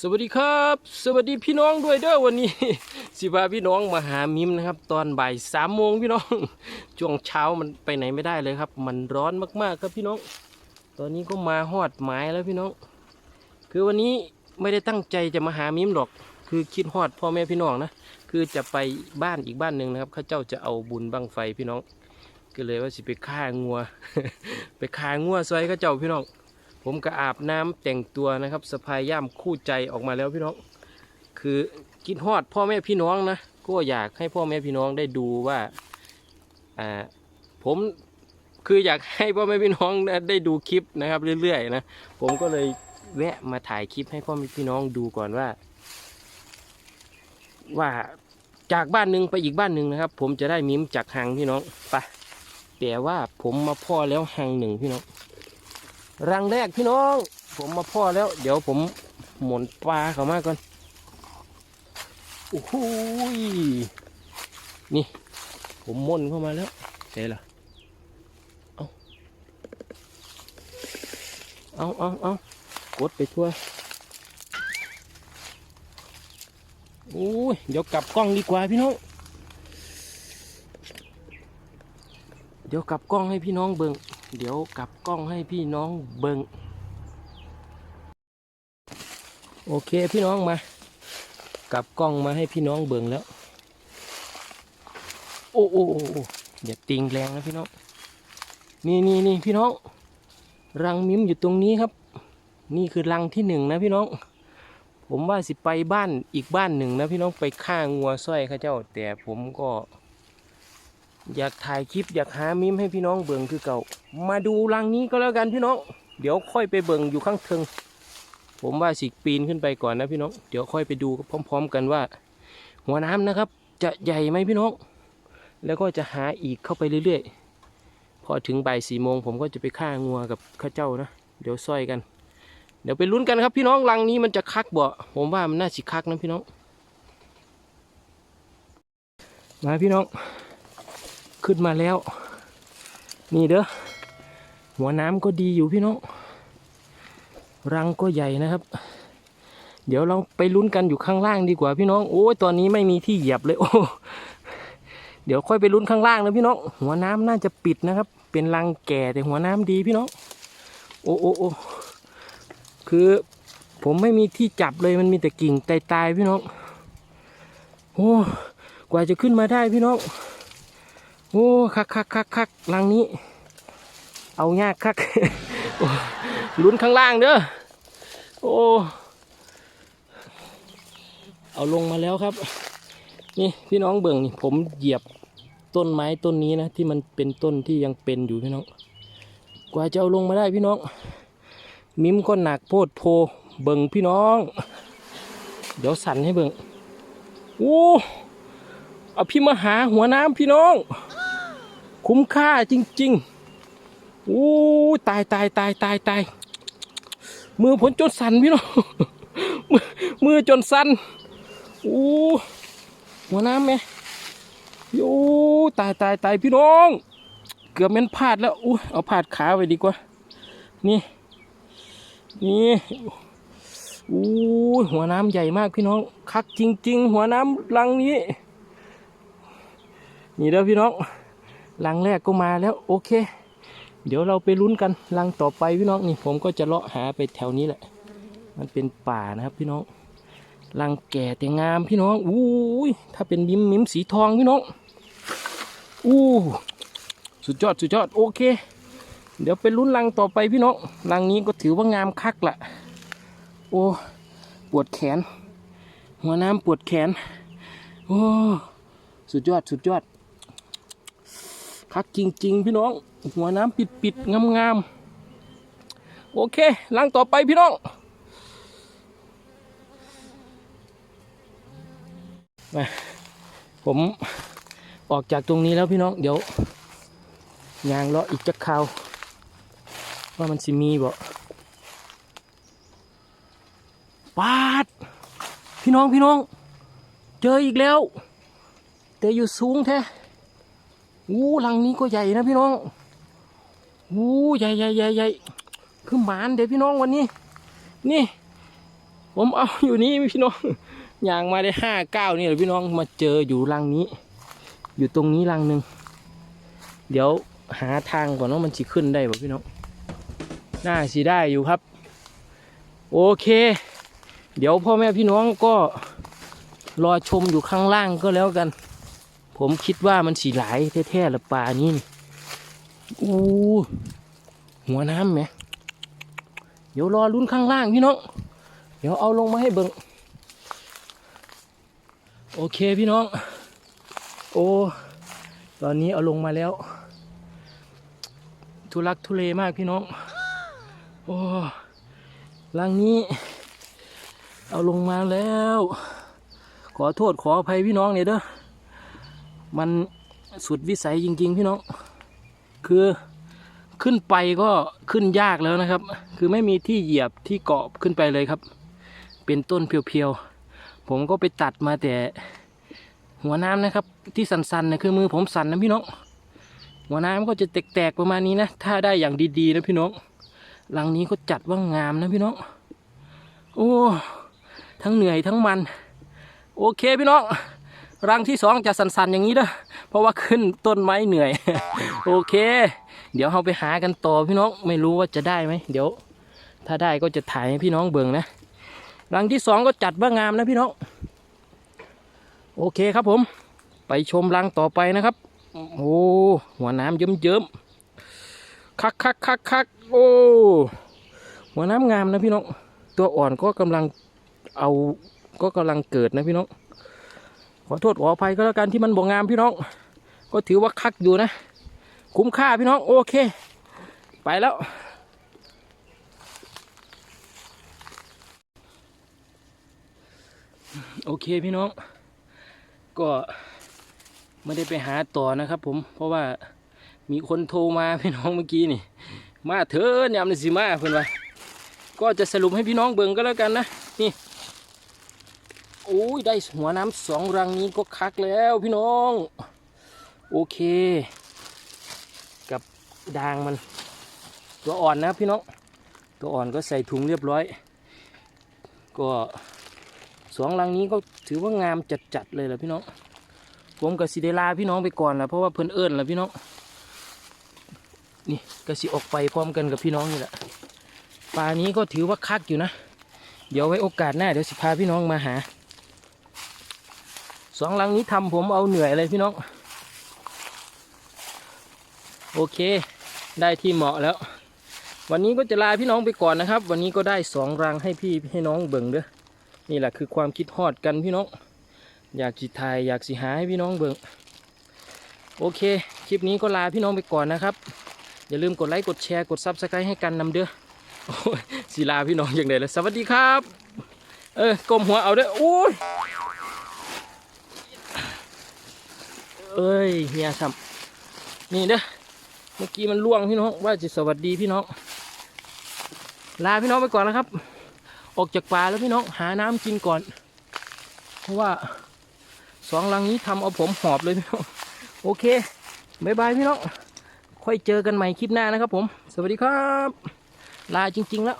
สวัสดีครับ สวัสดีพี่น้องด้วยเด้อวันนี้ สิพาพี่น้องมาหามิมนะครับ ตอนบ่ายสามโมงพี่น้องช่วงเช้ามันไปไหนไม่ได้เลยครับ มันร้อนมากๆครับพี่น้อง ตอนนี้ก็มาหอดหมายแล้วพี่น้อง คือวันนี้ไม่ได้ตั้งใจจะมาหามิมหรอก คือคิดฮอดพ่อแม่พี่น้องนะคือจะไปบ้านอีกบ้านหนึ่งนะครับข้าเจ้าจะเอาบุญบังไฟพี่น้อง ก็เลยว่าสิไปฆ่างัว ไปฆ่างัวซอยข้าเจ้าพี่น้อง ผมก็อาบน้ำแต่งตัวนะครับสะพายย่ามคู่ใจออกมาแล้วพี่น้อง คือกินฮอดพ่อแม่พี่น้องนะก็อยากให้พ่อแม่พี่น้องได้ดูว่าอ่าผมคืออยากให้พ่อแม่พี่น้องได้ดูคลิปนะครับเรื่อยๆนะผมก็เลยแวะมาถ่ายคลิปให้พ่อแม่พี่น้องดูก่อนว่า ว่าจากบ้านหนึ่งไปอีกบ้านหนึ่งนะครับ ผมจะได้มิมจากหางพี่น้องไปแต่ว่าผมมาพ่อแล้วหางหนึ่งพี่น้อง รังแรกพี่น้อง ผมมาพ่อแล้ว เดี๋ยวผมหมุนปลาเข้ามาก่อนโอ้โหยนี่ผมม่นเข้ามาแล้วเสร็จละเอาเอาเอาเอากดไปทั่วโอ้ยเดี๋ยวกลับกล้องดีกว่าพี่น้อง เดี๋ยวกลับกล้องให้พี่น้องเบิง เดี๋ยวกลับกล้องให้พี่น้องเบิงโอเคพี่น้องมากลับกล้องมาให้พี่น้องเบิงแล้ว โอ้โอ้โอ้อย่าติงแรงนะพี่น้อง นี่นี่นี่พี่น้อง รังมิมอยู่ตรงนี้ครับ นี่คือรังที่หนึ่งนะพี่น้อง ผมว่าสิไปบ้านอีกบ้านหนึ่งนะพี่น้องไปฆ่างัวสร้อยข้าเจ้า แต่ผมก็ อยากถ่ายคลิปอยากหามิมให้พี่น้องเบิ่งคือเก่า มาดูรังนี้ก็แล้วกันพี่น้อง เดี๋ยวค่อยไปเบิ่งอยู่ข้างเทิงผมว่าสิปีนขึ้นไปก่อนนะพี่น้อง เดี๋ยวค่อยไปดูพร้อม ๆ กันว่า หัวน้ำนะครับ จะใหญ่ไหมพี่น้อง แล้วก็จะหาอีกเข้าไปเรื่อยๆ พอถึงบ่ายสี่โมงผมก็จะไปฆ่างัวกับข้าเจ้านะ เดี๋ยวซอยกัน เดี๋ยวไปลุ้นกันครับพี่น้องรังนี้มันจะคักบ่ ผมว่ามันน่าสิคักนะพี่น้อง มาพี่น้อง ขึ้นมาแล้ว นี่เด้อหัวน้ำก็ดีอยู่พี่น้องรังก็ใหญ่นะครับ เดี๋ยวเราไปลุ้นกันอยู่ข้างล่างดีกว่าพี่น้อง โอ้ยตอนนี้ไม่มีที่เหยียบเลยโอ้เดี๋ยวค่อยไปลุ้นข้างล่างนะพี่น้อง หัวน้ำน่าจะปิดนะครับ เป็นรังแก่แต่หัวน้ำดีพี่น้อง โอ้โอ้โอ้คือผมไม่มีที่จับเลยมันมีแต่กิ่งตายๆพี่น้อง โอ้ กว่าจะขึ้นมาได้พี่น้อง โอ้คักคักคักคักลังนี้ เอายากคักลุ้นข้างล่างเด้อโอ้เอาลงมาแล้วครับ นี่พี่น้องเบิ่งนี่ผมเหยียบต้นไม้ต้นนี้นะ ที่มันเป็นต้นที่ยังเป็นอยู่พี่น้อง กว่าจะเอาลงมาได้พี่น้อง มิมก็หนักโพดโพเบิ่งพี่น้อง เดี๋ยวสั่นให้เบิ่งโอ้เอาพี่มาหาหัวน้ำพี่น้อง คุ้มค่าจริงๆอู้ตายตายตายตายตายมือผลจนสั่นพี่น้องมือมือจนสั่นอู้หัวน้ำไหมโอ้ตายตายตายพี่น้อง เกือบแม่นพลาดแล้วอู้เอาพาดขาไว้ดีกว่า นี่ นี่อู้หัวน้ำใหญ่มากพี่น้อง คักจริง ๆ หัวน้ำลังนี้ นี่เด้อพี่น้อง ลังแรกก็มาแล้วโอเค เดี๋ยวเราไปลุ้นกันลังต่อไปพี่น้องนี่ผมก็จะเลาะหาไปแถวนี้แหละ มันเป็นป่านะครับพี่น้องลังแก่แต่งามพี่น้องอู้ยถ้าเป็นมิมมิมสีทองพี่น้องอู้สุดยอดสุดยอดโอเค เดี๋ยวไปลุ้นลังต่อไปพี่น้องลังนี้ก็ถือว่างามคักละโอ้ปวดแขน หัวน้ำปวดแขนโอ้สุดยอดสุดยอด คักจริง ๆ พี่น้อง หัวน้ำปิดปิดงามงามๆ โอเคลังต่อไปพี่น้องมาผมออกจากตรงนี้แล้วพี่น้อง เดี๋ยวยางเลาะอีกจักคราว ว่ามันสิมีบ่ปาด พี่น้องพี่น้อง เจออีกแล้ว แต่อยู่สูงแท้ อู้ลังนี้ก็ใหญ่นะพี่น้องอู้ใหญ่ใหญ่ใหญ่ใหญ่คือหมานเดี๋ยวพี่น้องวันนี้ นี่ ผมเอาอยู่นี่พี่น้องย่างมาได้ห้าเก้านี่แหละพี่น้องมาเจออยู่รังนี้ อยู่ตรงนี้รังหนึ่งเดี๋ยวหาทางก่อนว่ามันสิขึ้นได้ป่ะพี่น้องน่าสิได้อยู่ครับ โอเค เดี๋ยวพ่อแม่พี่น้องก็รอชมอยู่ข้างล่างก็แล้วกัน ผมคิดว่ามันสีหลายแท้ๆละปลานี้นี่อู้หัวน้ำไหมเดี๋ยวรอลุ้นข้างล่างพี่น้อง เดี๋ยวเอาลงมาให้เบิ่งโอเคพี่น้อง โอ้ตอนนี้เอาลงมาแล้ว ทุลักทุเลมากพี่น้อง โอ้ลังนี้ เอาลงมาแล้ว ขอโทษขออภัยพี่น้องเนี่ยเด้อ มันสุดวิสัยจริง ๆ พี่น้อง คือขึ้นไปก็ขึ้นยากแล้วนะครับ คือไม่มีที่เหยียบที่เกาะขึ้นไปเลยครับ เป็นต้นเพียวๆ ผมก็ไปตัดมาแต่หัวน้ำนะครับ ที่สันๆนะคือมือผมสั่นนะพี่น้อง หัวน้ำก็จะแตกๆประมาณนี้นะ ถ้าได้อย่างดีๆนะพี่น้องหลังนี้ก็จัดว่างามนะพี่น้อง โอ้ ทั้งเหนื่อยทั้งมัน โอเคพี่น้อง รังที่สองจะสันๆอย่างนี้เด้อเพราะว่าขึ้นต้นไม้เหนื่อย โอเค เดี๋ยวเราไปหากันต่อพี่น้องไม่รู้ว่าจะได้ไหมเดี๋ยว ถ้าได้ก็จะถ่ายให้พี่น้องเบิ่งนะรังที่สองก็จัดว่างามนะพี่น้องโอเคครับผม ไปชมรังต่อไปนะครับโอ้หัวน้ำเยิ้มๆคักคักคักคักโอ้หัวน้ำงามนะพี่น้องตัวอ่อนก็กำลังเอาก็กำลังเกิดนะพี่น้อง ขอโทษขออภัยก็แล้วกันที่มันบ่งามพี่น้อง ก็ถือว่าคักอยู่นะ คุ้มค่าพี่น้องโอเค ไปแล้วโอเคพี่น้อง ก็ไม่ได้ไปหาต่อนะครับ ผมเพราะว่ามีคนโทรมาพี่น้องเมื่อกี้นี่ มาเถอะยามนี่สิมาเพื่อนว่าก็จะสรุปให้พี่น้องเบิ่งก็แล้วกันนะนี่ โอ้ยได้หัวน้ำสองรังนี้ก็คักแล้วพี่น้อง โอเค กับดางมัน ตัวอ่อนนะพี่น้อง ตัวอ่อนก็ใส่ถุงเรียบร้อย ก็สองรังนี้ก็ถือว่างามจัดๆเลยแหละพี่น้อง ผมกับสิเดลาพี่น้องไปก่อนแหละเพราะว่าเพิ่นเอิญแล้วพี่น้อง นี่ก็สิออกไปพร้อมกันกับพี่น้องนี่แหละปลานี้ก็ถือว่าคักอยู่นะ เดี๋ยวไว้โอกาสหน้าเดี๋ยวสิพาพี่น้องมาหา สองลังนี้ทำผมเอาเหนื่อยเลยพี่น้อง โอเค ได้ที่เหมาะแล้ว วันนี้ก็จะลาพี่น้องไปก่อนนะครับ วันนี้ก็ได้สองรังให้พี่ให้น้องเบิ่งเด้อนี่แหละคือความคิดฮอดกันพี่น้อง อยากสิถ่ายอยากสิหาให้พี่น้องเบิ่งโอเค คลิปนี้ก็ลาพี่น้องไปก่อนนะครับ อย่าลืมกดไลค์กดแชร์กดซับสไครต์ให้กันนำเด้อโอ้สีลาพี่น้องอย่างไรเลยสวัสดีครับ เออกลมหัวเอาเด้อโอ้ย เอ้ยเฮียซ้ำนี่เด้อเมื่อกี้มันล่วงพี่น้องว่าจะสวัสดีพี่น้องลาพี่น้องไปก่อนนะครับ ออกจากป่าแล้วพี่น้องหาน้ำกินก่อน เพราะว่าสองลังนี้ทำเอาผมหอบเลยพี่น้องโอเคบายบายพี่น้องค่อยเจอกันใหม่คลิปหน้านะครับผม สวัสดีครับ ลาจริง ๆ แล้ว